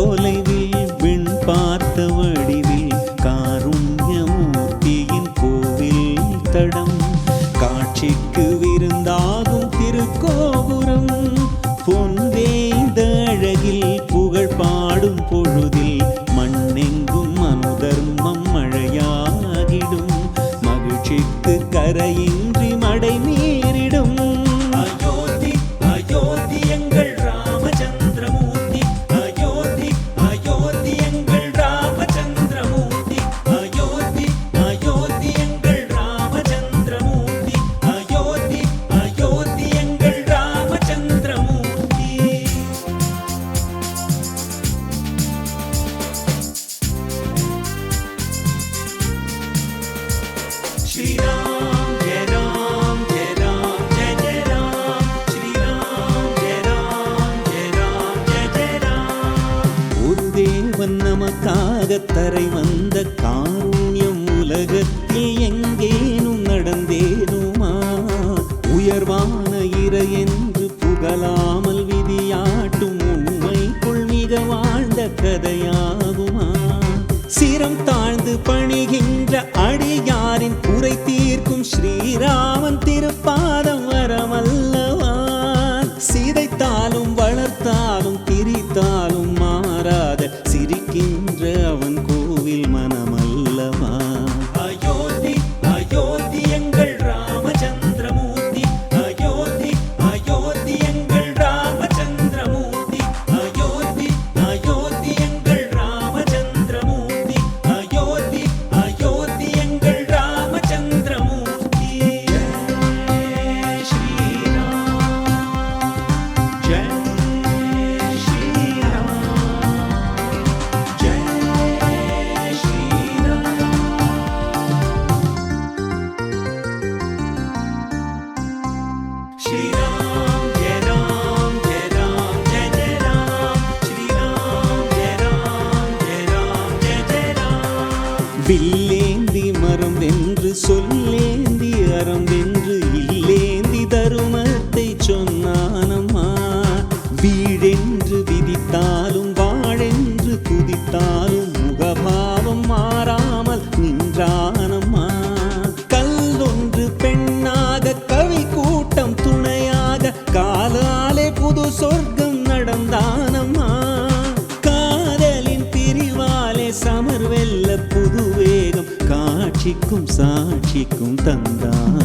தொலைவில் விண் பார்த்த வடிவில் காருண்யமூர்த்தியின் கோவில் தடம். காட்சிக்கு விருந்தாகும் திருக்கோபுரம். பொன்வேய்ந்த அழகில் புகழ் பாடும் பொழுதில் மண்ணெங்கும் மனுதர்மம் மழையாகிடும். மகிழ்ச்சிக்கு கரையின்றி மடை நமக்காக தரை வந்த காரூண்யம் உலகத்தில் எங்கேனும் நடந்தேனுமா? உயர்வான இறை என்று புகழாமல் விதியாட்டும் உண்மைக்குள் மிக வாழ்ந்த கதையாகுமா? சிரம் தாழ்ந்து பணிகின்ற அடியா வில்லேந்தி மரம் என்று சொல்லேந்தி அறம் வென்று சாட்சிக்கும் சாட்சிக்கும் தந்தான்.